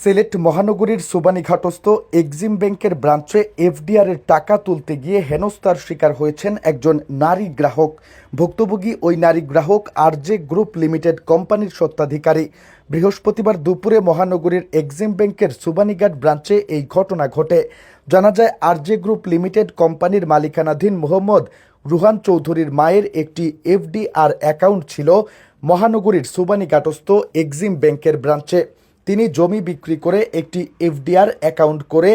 সিলেট মহানগরীর সুবানীঘাটস্থ এক্সিম ব্যাংকের ব্রাঞ্চে এফডিআর এর টাকা তুলতে গিয়ে হেনস্থার শিকার হয়েছেন একজন নারী গ্রাহক। ভুক্তভোগী ওই নারী গ্রাহক আরজে গ্রুপ লিমিটেড কোম্পানির স্বত্বাধিকারী। বৃহস্পতিবার দুপুরে মহানগরীর এক্সিম ব্যাংকের সুবানীঘাট ব্রাঞ্চে এই ঘটনা ঘটে। জানা যায়, আরজে গ্রুপ লিমিটেড কোম্পানির মালিকানাধীন মোহাম্মদ রুহান চৌধুরীর মায়ের একটি এফডিআর অ্যাকাউন্ট ছিল মহানগরীর সুবানীঘাটস্থ এক্সিম ব্যাংকের ব্রাঞ্চে। তিনি জমি বিক্রি করে একটি এফডিআর অ্যাকাউন্ট করে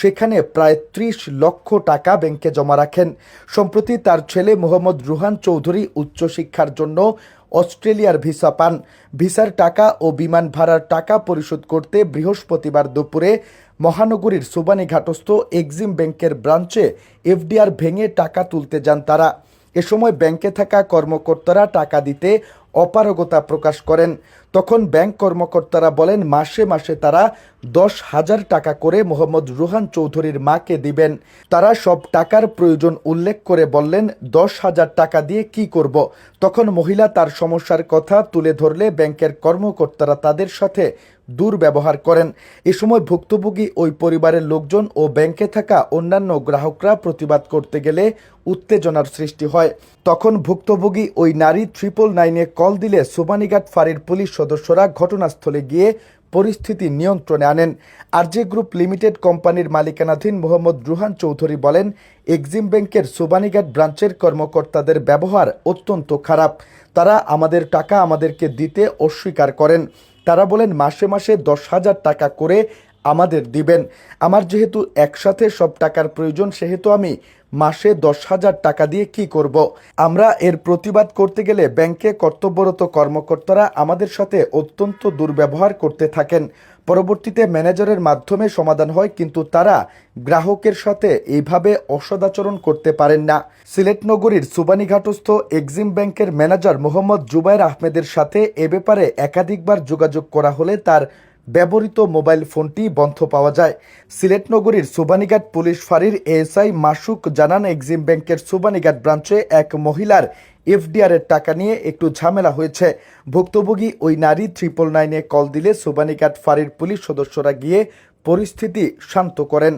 সেখানে প্রায় ত্রিশ লক্ষ টাকা ব্যাংকে জমা রাখেন। সম্প্রতি তার ছেলে মোহাম্মদ রুহান চৌধুরী উচ্চশিক্ষার জন্য অস্ট্রেলিয়ার ভিসা পান। ভিসার টাকা ও বিমান ভাড়ার টাকা পরিশোধ করতে বৃহস্পতিবার দুপুরে মহানগরীর সুবানীঘাটস্থ এক্সিম ব্যাংকের ব্রাঞ্চে এফডিআর ভেঙে টাকা তুলতে যান তারা। এ সময় ব্যাংকে থাকা কর্মকর্তারা টাকা দিতে অপারগতা প্রকাশ করেন। তখন ব্যাংক কর্মকর্তারা বলেন, মাসে মাসে তারা দশ হাজার টাকা করে মোহাম্মদ রুহান চৌধুরীর মাকে দিবেন। তারা সব টাকার প্রয়োজন উল্লেখ করে বললেন, দশ হাজার টাকা দিয়ে কি করব? তখন মহিলা তার সমস্যার কথা তুলে ধরলে ব্যাংকের কর্মকর্তারা তাদের সাথে দুর্ব্যবহার করেন। এ সময় ভুক্তভোগী ওই পরিবারের লোকজন ও ব্যাংকে থাকা অন্যান্য গ্রাহকরা প্রতিবাদ করতে গেলে উত্তেজনার সৃষ্টি হয়। তখন ভুক্তভোগী ওই নারী ট্রিপল নাইনে কল দিলে সোমানিঘাট ফাঁড়ির পুলিশ সদস্যরা ঘটনাস্থলে গিয়ে পরিস্থিতি নিয়ন্ত্রণে আনেন। আরজে গ্রুপ লিমিটেড কোম্পানির মালিকানাধীন মোহাম্মদ রুহান চৌধুরী বলেন, এক্সিম ব্যাংকের সুবানিঘাট ব্রাঞ্চের কর্মকর্তাদের ব্যবহার অত্যন্ত খারাপ। তারা আমাদের টাকা আমাদেরকে দিতে অস্বীকার করেন। তারা বলেন, মাসে মাসে দশ হাজার টাকা করে আমাদের দিবেন। আমার যেহেতু একসাথে সব টাকার প্রয়োজন, সেহেতু আমি মাসে দশ হাজার টাকা দিয়ে কি করব? আমরা এর প্রতিবাদ করতে গেলে ব্যাংকে কর্তব্যরত কর্মকর্তারা আমাদের সাথে অত্যন্ত দুর্ব্যবহার করতে থাকেন। পরবর্তীতে ম্যানেজারের মাধ্যমে সমাধান হয়, কিন্তু তারা গ্রাহকের সাথে এইভাবে অসদাচরণ করতে পারেন না। সিলেট নগরীর সুবানীঘাটস্থ এক্সিম ব্যাংকের ম্যানেজার মোহাম্মদ জুবাইর আহমেদের সাথে এ ব্যাপারে একাধিকবার যোগাযোগ করা হলে তার ব্যবহৃত মোবাইল ফোনটি বন্ধ পাওয়া যায়। সিলেট নগরীর সুবানীঘাট পুলিশ ফাঁড়ির এএসআই মাসুক জানান, এক্সিম ব্যাংকের সুবানীঘাট ব্রাঞ্চে এক মহিলার এফডিআর এর টাকা নিয়ে একটু ঝামেলা হয়েছে। ভুক্তভোগী ওই নারী ট্রিপল নাইনে কল দিলে সুবানীঘাট ফাঁড়ির পুলিশ সদস্যরা গিয়ে পরিস্থিতি শান্ত করেন।